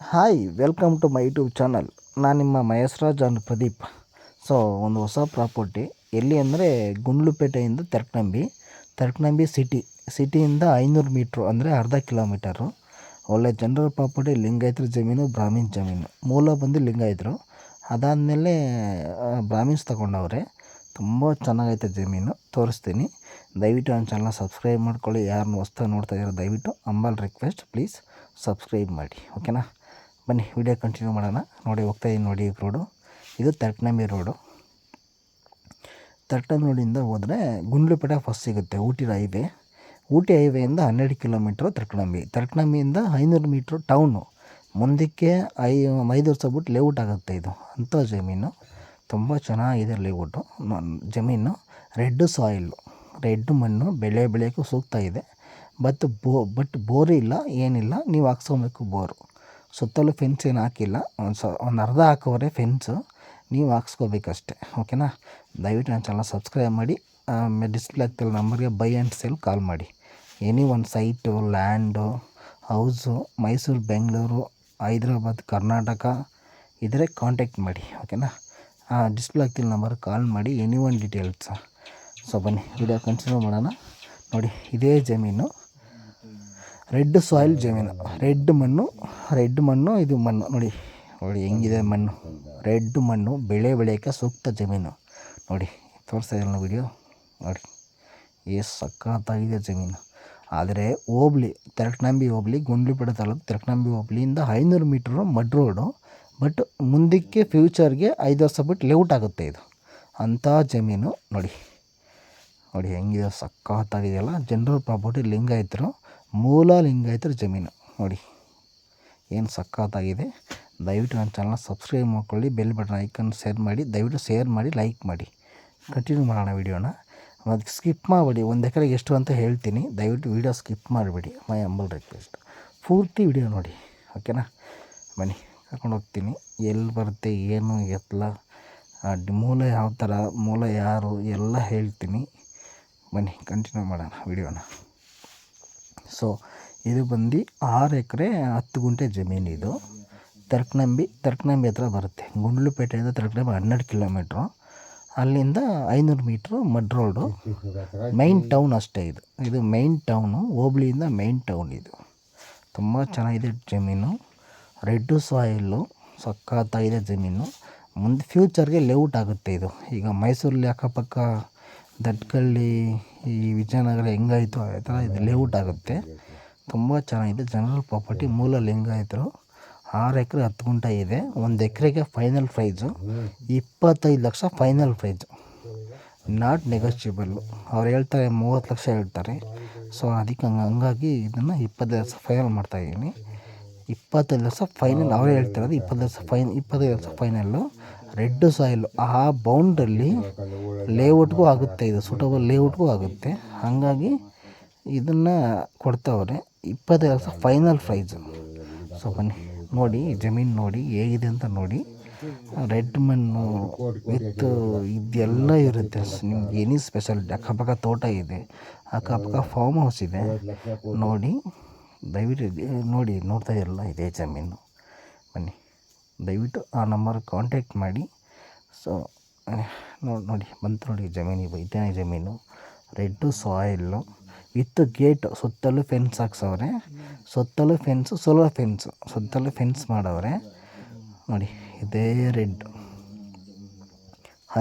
Hi welcome to my YouTube channel ನಾನು ನಿಮ್ಮ ಮಹೇಶ್ರಾಜ್ and Pradeep. So ಒಂದು ಹೊಸ ಪ್ರಾಪರ್ಟಿ. ಎಲ್ಲಿ ಅಂದರೆ ಗುಂಡ್ಲುಪೇಟೆಯಿಂದ ತೆರಕನಂಬಿ ತೆರಕನಂಬಿ ಸಿಟಿ ಸಿಟಿಯಿಂದ ಐನೂರು ಮೀಟ್ರು ಅಂದರೆ ಅರ್ಧ ಕಿಲೋಮೀಟರು ಒಳ್ಳೆ ಜನರಲ್ ಪ್ರಾಪರ್ಟಿ, ಲಿಂಗಾಯತರ ಜಮೀನು ಬ್ರಾಹ್ಮಿನ್ ಜಮೀನು. ಮೂಲ ಬಂದು ಲಿಂಗಾಯತರು. ಅದಾದಮೇಲೆ ಬ್ರಾಹ್ಮಿನ್ಸ್ ತೊಗೊಂಡವ್ರೆ. ತುಂಬ ಚೆನ್ನಾಗೈತೆ ಜಮೀನು. ತೋರಿಸ್ತೀನಿ. ದಯವಿಟ್ಟು ನನ್ನ ಚಾನಲ್ನ ಸಬ್ಸ್ಕ್ರೈಬ್ ಮಾಡ್ಕೊಳ್ಳಿ. ಯಾರನ್ನ ಹೊಸ್ದಾಗಿ ನೋಡ್ತಾ ಇದ್ದಾರೆ, ದಯವಿಟ್ಟು. ಅಂಬಲ್ ರಿಕ್ವೆಸ್ಟ್ ಪ್ಲೀಸ್ ಸಬ್ಸ್ಕ್ರೈಬ್ ಮಾಡಿ. ಓಕೆನಾ ಬನ್ನಿ ವಿಡಿಯೋ ಕಂಟಿನ್ಯೂ ಮಾಡೋಣ. ನೋಡಿ ಹೋಗ್ತಾ ಇದ್ದೀನಿ ನೋಡಿ ರೋಡು ಇದು ತರ್ಕನಂಬಿ ರೋಡು ತರ್ಕನಂಬಿ ರೋಡಿಂದ ಹೋದರೆ ಗುಂಡ್ಲುಪೇಟೆ ಫಸ್ಟ್ ಸಿಗುತ್ತೆ. ಊಟಿ ಹೈವೇ ಊಟಿ ಹೈವೇಯಿಂದ ಹನ್ನೆರಡು ಕಿಲೋಮೀಟ್ರು ತರ್ಕನಂಬಿ ತರ್ಕನಂಬಿಯಿಂದ ಐನೂರು ಮೀಟ್ರು ಟೌನು ಮುಂದಕ್ಕೆ ಐ ಐದು ವರ್ಷ ಬಿಟ್ಟು ಲೇಔಟ್ ಆಗುತ್ತೆ ಇದು. ಅಂಥ ಜಮೀನು. ತುಂಬ ಚೆನ್ನಾಗಿದೆ ಲೇಔಟು ಜಮೀನು. ರೆಡ್ ಸಾಯಿಲು ರೆಡ್ ಮಣ್ಣು ಬೆಳೆ ಬೆಳೆಯೋಕ್ಕೂ ಸೂಕ್ತ ಇದೆ. ಬಟ್ ಬೋ ಬಟ್ ಬೋರ್ ಇಲ್ಲ, ಏನಿಲ್ಲ. ನೀವು ಹಾಕ್ಸ್ಕೊಬೇಕು ಬೋರು. ಸುತ್ತಲೂ ಫೆನ್ಸ್ ಏನು ಹಾಕಿಲ್ಲ. ಒಂದು ಸ, ಒಂದು ಅರ್ಧ ಹಾಕವ್ರೆ ಫೆನ್ಸು ನೀವು ಹಾಕ್ಸ್ಕೋಬೇಕಷ್ಟೆ. ಓಕೆನಾ? ದಯವಿಟ್ಟು ನನ್ನ ಚಾನಲ್ ಸಬ್ಸ್ಕ್ರೈಬ್ ಮಾಡಿ ಆಮೇಲೆ ಡಿಸ್ಪ್ಲೇ ಆಗ್ತಿಲ್ಲ ನಂಬರ್ಗೆ ಬೈ ಆ್ಯಂಡ್ ಸೇಲ್ ಕಾಲ್ ಮಾಡಿ. ಎನಿ ಒಂದು site land house Mysore, Bengaluru, Hyderabad, Karnataka, ಇದ್ರೆ ಕಾಂಟ್ಯಾಕ್ಟ್ ಮಾಡಿ. ಓಕೆನಾ? ಡಿಸ್ಪ್ಲೇ ಆಗ್ತಿಲ್ಲ ನಂಬರ್ ಕಾಲ್ ಮಾಡಿ ಎನಿ ಒನ್ ಡೀಟೇಲ್ಸ್ ಸೊ, ಬನ್ನಿ ವಿಡಿಯೋ ಕಂಟಿನ್ಯೂ ಮಾಡೋಣ. ನೋಡಿ, ಇದೇ ಜಮೀನು. ರೆಡ್ ಸಾಯಿಲ್ ಜಮೀನು. ರೆಡ್ ಮಣ್ಣು ರೆಡ್ ಮಣ್ಣು, ಇದು ಮಣ್ಣು. ನೋಡಿ ನೋಡಿ ಹೆಂಗಿದೆ ಮಣ್ಣು. ರೆಡ್ ಮಣ್ಣು ಬೆಳೆ ಬೆಳೆಯೋಕ್ಕೆ ಸೂಕ್ತ ಜಮೀನು. ನೋಡಿ, ತೋರಿಸ್ತಾ ಇದ್ದೀನಿ ವಿಡಿಯೋ ನೋಡಿ ಎಷ್ಟು ಸಖತ್ತಾಗಿದೆ ಜಮೀನು. ಆದರೆ ಹೋಬ್ಳಿ, ತೆರಕನಂಬಿ ಹೋಬ್ಳಿ, ಗುಂಡ್ಲುಪೇಟೆ ತಾಲೂಕು ತೆರಕನಂಬಿ ಹೋಬ್ಳಿಯಿಂದ ಐನೂರು ಮೀಟ್ರ್ ಮಡ್ ರೋಡು ಬಟ್ ಮುಂದಕ್ಕೆ ಫ್ಯೂಚರ್ಗೆ ಐದು ವರ್ಷ ಬಿಟ್ಟು ಲೇಔಟ್ ಆಗುತ್ತೆ ಇದು. ಅಂಥ ಜಮೀನು. ನೋಡಿ ನೋಡಿ ಹೆಂಗಿದೆ ಸಖತ್ತಾಗಿದೆಯಲ್ಲ ಜನರಲ್ ಪ್ರಾಪರ್ಟಿ ಲಿಂಗಾಯತರು. ಮೂಲ ಲಿಂಗಾಯತರ ಜಮೀನು. ನೋಡಿ, ಏನು ಸಖತ್ತಾಗಿದೆ. ದಯವಿಟ್ಟು ನನ್ನ ಚಾನಲ್ನ ಸಬ್ಸ್ಕ್ರೈಬ್ ಮಾಡ್ಕೊಳ್ಳಿ ಬೆಲ್ ಬಟನ್ ಐಕನ್ ಶೇರ್ ಮಾಡಿ, ದಯವಿಟ್ಟು ಶೇರ್ ಮಾಡಿ ಲೈಕ್ ಮಾಡಿ. ಕಂಟಿನ್ಯೂ ಮಾಡೋಣ ವೀಡಿಯೋನ. ಅದಕ್ಕೆ ಸ್ಕಿಪ್ ಮಾಡಬೇಡಿ. ಒಂದು ಎಕರೆಗೆ ಎಷ್ಟು ಅಂತ ಹೇಳ್ತೀನಿ. ದಯವಿಟ್ಟು ವೀಡಿಯೋ ಸ್ಕಿಪ್ ಮಾಡಬೇಡಿ. ಮೈ ಅಂಬಲ್ ರಿಕ್ವೆಸ್ಟ್ ಪೂರ್ತಿ ವಿಡಿಯೋ ನೋಡಿ. ಓಕೆನಾ ಬನ್ನಿ, ಕರ್ಕೊಂಡು ಹೋಗ್ತೀನಿ. ಎಲ್ಲಿ ಬರುತ್ತೆ, ಏನು ಎತ್ತಲ ಮೂಲ ಯಾವ ಥರ ಮೂಲ ಯಾರು, ಎಲ್ಲ ಹೇಳ್ತೀನಿ. ಬನ್ನಿ ಕಂಟಿನ್ಯೂ ಮಾಡೋಣ ವಿಡಿಯೋನ. ಸೊ, ಇದು ಬಂದು ಆರು ಎಕರೆ ಹತ್ತು ಗುಂಟೆ ಜಮೀನು ಇದು. ತರ್ಕನಂಬಿ ತರ್ಕನಂಬಿ ಹತ್ರ ಬರುತ್ತೆ. ಗುಂಡ್ಲುಪೇಟೆಯಿಂದ ತರ್ಕನಂಬಿ ಹನ್ನೆರಡು ಕಿಲೋಮೀಟ್ರು. ಅಲ್ಲಿಂದ ಐನೂರು metre mud road. Main town ಅಷ್ಟೇ ಇದು. ಇದು ಮೈನ್ ಟೌನು ಹೋಬ್ಳಿಯಿಂದ ಮೈನ್ ಟೌನ್ ಇದು. ತುಂಬ ಚೆನ್ನಾಗಿದೆ ಜಮೀನು. ರೆಡ್ಡು ಸಾಯಿಲು ಸಖತ್ತಾಗಿದೆ ಜಮೀನು. ಮುಂದೆ ಫ್ಯೂಚರ್ಗೆ ಲೇಔಟ್ ಆಗುತ್ತೆ ಇದು. ಈಗ ಮೈಸೂರಲ್ಲಿ ಅಕ್ಕಪಕ್ಕ ದಟ್ಕಳ್ಳಿ ಈ ವಿಜಯನಗರ ಹೆಂಗಾಯ್ತು ಆ ಥರ ಇದು ಲೇಔಟ್ ಆಗುತ್ತೆ. ತುಂಬ ಚೆನ್ನಾಗಿದೆ. ಜನರಲ್ ಪ್ರಾಪರ್ಟಿ ಮೂಲ ಲಿಂಗಾಯತರು ಆರು ಎಕರೆ ಹತ್ತು ಗುಂಟೆ ಇದೆ. ಒಂದು ಎಕರೆಗೆ ಫೈನಲ್ ಪ್ರೈಸು ಇಪ್ಪತ್ತೈದು lakh final price not negotiable ಅವ್ರು ಹೇಳ್ತಾರೆ, ಮೂವತ್ತು ಲಕ್ಷ ಹೇಳ್ತಾರೆ. ಸೊ ಅದಕ್ಕೆ ಹಂಗೆ, ಹಂಗಾಗಿ ಇದನ್ನು ಇಪ್ಪತ್ತೈದು ಲಕ್ಷ ಫೈನಲ್ ಮಾಡ್ತಾಯಿದ್ದೀನಿ ಇಪ್ಪತ್ತೈದು ಲಕ್ಷ ಫೈನಲ್ ಅವರೇ ಹೇಳ್ತಿರೋದು ಇಪ್ಪತ್ತು ಲಕ್ಷ ಫೈನ್ ಇಪ್ಪತ್ತೈದು ಲಕ್ಷ ಫೈನಲ್ಲು ರೆಡ್ ಸಾಯಿಲು ಆ ಬೌಂಡ್ರಲ್ಲಿ ಲೇಔಟ್ಗೂ ಆಗುತ್ತೆ, ಇದು ಸೂಟಬಲ್ ಲೇಔಟ್ಗೂ ಆಗುತ್ತೆ. ಹಾಗಾಗಿ ಇದನ್ನು ಕೊಡ್ತಾವ್ರೆ. ಇಪ್ಪತ್ತೈದು ಲಕ್ಷ ಫೈನಲ್ ಪ್ರೈಸು ಸೊ ಬನ್ನಿ, ನೋಡಿ, ಜಮೀನು ನೋಡಿ, ಹೇಗಿದೆ ಅಂತ ನೋಡಿ. ರೆಡ್ ಮಣ್ಣು ವಿತ್ ಇದೆಲ್ಲ ಇರುತ್ತೆ. ನಿಮ್ಗೆ ಏನೇ ಸ್ಪೆಷಲ್ ಅಕ್ಕಪಕ್ಕ ತೋಟ ಇದೆ, ಅಕ್ಕಪಕ್ಕ ಫಾರ್ಮ್ ಹೌಸ್ ಇದೆ. ನೋಡಿ, ದಯವಿಟ್ಟು, ನೋಡಿ, ನೋಡ್ತಾ ಇರಲ್ಲ ಇದೇ ಜಮೀನು. ಬನ್ನಿ. ದಯವಿಟ್ಟು ಆ ನಂಬರ್ ಕಾಂಟ್ಯಾಕ್ಟ್ ಮಾಡಿ. ಸೊ ನೋಡಿ ನೋಡಿ, ಬಂತು ನೋಡಿ ಜಮೀನು ಇದೇನೇ ಜಮೀನು. ರೆಡ್ಡು ಸಾಯಿಲ್ಲು ವಿತ್ ಗೇಟ್ ಸುತ್ತಲೂ ಫೆನ್ಸ್ ಹಾಕ್ಸವ್ರೆ. ಸುತ್ತಲೂ ಫೆನ್ಸು ಸೋಲಾರ್ ಫೆನ್ಸು ಸುತ್ತಲೂ ಫೆನ್ಸ್ ಮಾಡವ್ರೆ. ನೋಡಿ, ಇದೇ ರೆಡ್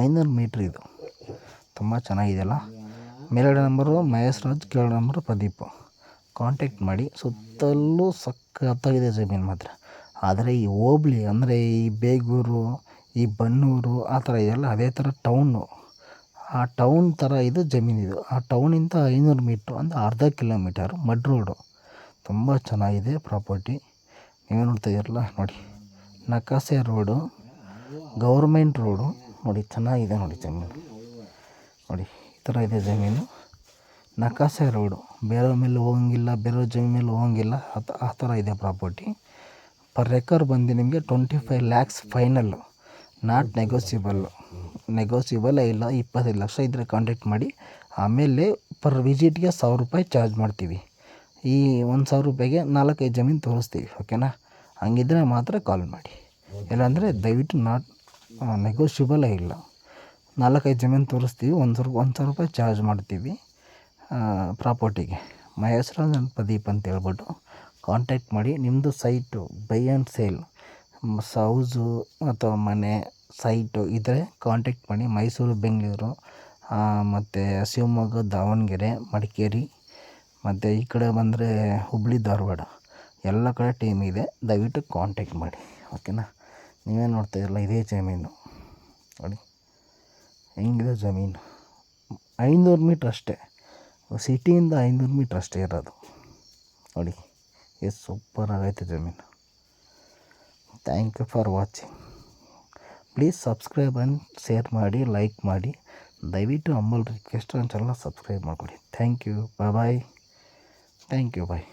ಐನೂರು ಮೀಟ್ರ್ ಇದು. ತುಂಬ ಚೆನ್ನಾಗಿದೆಯಲ್ಲ? ಮೇಲ್ಗಡೆ ನಂಬರು ಮಹೇಶ್ ರಾಜ್ ಕೆಳಗಡೆ ನಂಬರು ಪ್ರದೀಪ್. ಕಾಂಟ್ಯಾಕ್ಟ್ ಮಾಡಿ, ಸುತ್ತಲೂ ಸಕ್ಕತ್ತಾಗಿದೆ ಜಮೀನು ಮಾತ್ರ. ಆದರೆ ಈ ಹೋಬ್ಳಿ ಅಂದರೆ ಈ ಬೇಗೂರು, ಈ ಬನ್ನೂರು ಆ ಥರ ಇದೆಯಲ್ಲ ಅದೇ ಥರ ಟೌನು. ಆ ಟೌನ್ ಥರ ಇದು ಜಮೀನಿದು ಆ ಟೌನಿಂದ ಐನೂರು ಮೀಟ್ರು ಅಂದರೆ ಅರ್ಧ ಕಿಲೋಮೀಟರು ಮಡ್ ರೋಡು. ತುಂಬ ಚೆನ್ನಾಗಿದೆ ಪ್ರಾಪರ್ಟಿ. ನೀವು ನೋಡ್ತಾ ಇದ್ದೀರಲ್ಲ, ನೋಡಿ. ನಕಾಸೆ ರೋಡು, ಗೌರ್ಮೆಂಟ್ ರೋಡು. ನೋಡಿ, ಚೆನ್ನಾಗಿದೆ ನೋಡಿ ಜಮೀನು. ನೋಡಿ, ಈ ಥರ ಇದೆ ಜಮೀನು. ನಕಾಸೆ ರೋಡು. ಬೇರೆಯವ್ರ ಮೇಲೆ ಹೋಗಂಗಿಲ್ಲ, ಬೇರೆಯವ್ರ ಜಮೀನು ಮೇಲೆ ಹೋಗಂಗಿಲ್ಲ. ಆ ಥರ ಇದೆ ಪ್ರಾಪರ್ಟಿ. ಪರ್ ಎಕರ್ ಬಂದು ನಿಮಗೆ twenty five lakhs final not negotiable ನೆಗೋಸಿಬಲೇ ಇಲ್ಲ, ಇಪ್ಪತ್ತೈದು ಲಕ್ಷ ಇದ್ದರೆ ಕಾಂಟ್ಯಾಕ್ಟ್ ಮಾಡಿ. ಆಮೇಲೆ ಪರ್ ವಿಸಿಟ್ಗೆ ಸಾವಿರ ರೂಪಾಯಿ ಚಾರ್ಜ್ ಮಾಡ್ತೀವಿ. ಈ ಒಂದು ಸಾವಿರ ರೂಪಾಯಿಗೆ ನಾಲ್ಕೈದು ಜಮೀನು ತೋರಿಸ್ತೀವಿ ಓಕೆನಾ ಹಂಗಿದ್ರೆ ಮಾತ್ರ ಕಾಲ್ ಮಾಡಿ. ಇಲ್ಲಾಂದರೆ ದಯವಿಟ್ಟು ನಾಟ್ ನೆಗೋಷಿಯಬಲೇ ಇಲ್ಲ. ನಾಲ್ಕೈದು ಜಮೀನು ತೋರಿಸ್ತೀವಿ, ಒಂದು ಸಾವಿರ ಒಂದು ಸಾವಿರ ರೂಪಾಯಿ ಚಾರ್ಜ್ ಮಾಡ್ತೀವಿ ಪ್ರಾಪರ್ಟಿಗೆ ಮೈ ಹೆಸರು ಪ್ರದೀಪ್ ಅಂತ ಹೇಳ್ಬಿಟ್ಟು ಕಾಂಟ್ಯಾಕ್ಟ್ ಮಾಡಿ ನಿಮ್ಮದು ಸೈಟು ಬೈ ಆ್ಯಂಡ್ ಸೇಲ್ ಸೌಸು ಅಥವಾ ಮನೆ ಸೈಟು ಇದ್ದರೆ ಕಾಂಟ್ಯಾಕ್ಟ್ ಮಾಡಿ ಮೈಸೂರು, ಬೆಂಗಳೂರು ಮತ್ತು ಶಿವಮೊಗ್ಗ, ದಾವಣಗೆರೆ, ಮಡಿಕೇರಿ, ಮತ್ತು ಈ ಕಡೆ ಬಂದರೆ ಹುಬ್ಬಳ್ಳಿ ಧಾರವಾಡ ಎಲ್ಲ ಕಡೆ ಟೀಮ್ ಇದೆ. ದಯವಿಟ್ಟು ಕಾಂಟ್ಯಾಕ್ಟ್ ಮಾಡಿ. ಓಕೆನಾ ನೀವೇ ನೋಡ್ತಾ ಇರಲ್ಲ, ಇದೇ ಜಮೀನು. ನೋಡಿ. ಹೆಂಗಿದೆ ಜಮೀನು? ಐನೂರು ಮೀಟ್ರ್ ಅಷ್ಟೇ. ಸಿಟಿಯಿಂದ ಐನೂರು ಮೀಟ್ರ್ ಅಷ್ಟೇ ಇರೋದು. ನೋಡಿ. ಎಷ್ಟು ಸೂಪರ್ ಆಗೈತೆ ಜಮೀನು thank you for watching please subscribe and share ಮಾಡಿ ಲೈಕ್ ಮಾಡಿ. ದಯವಿಟ್ಟು ಅಂಬಲ್ ರಿಕ್ವೆಸ್ಟ್ ನನ್ನ ಚಾನಲ್ನ ಸಬ್ಸ್ಕ್ರೈಬ್ ಮಾಡ್ಕೊಳ್ಳಿ thank you bye bye thank you bye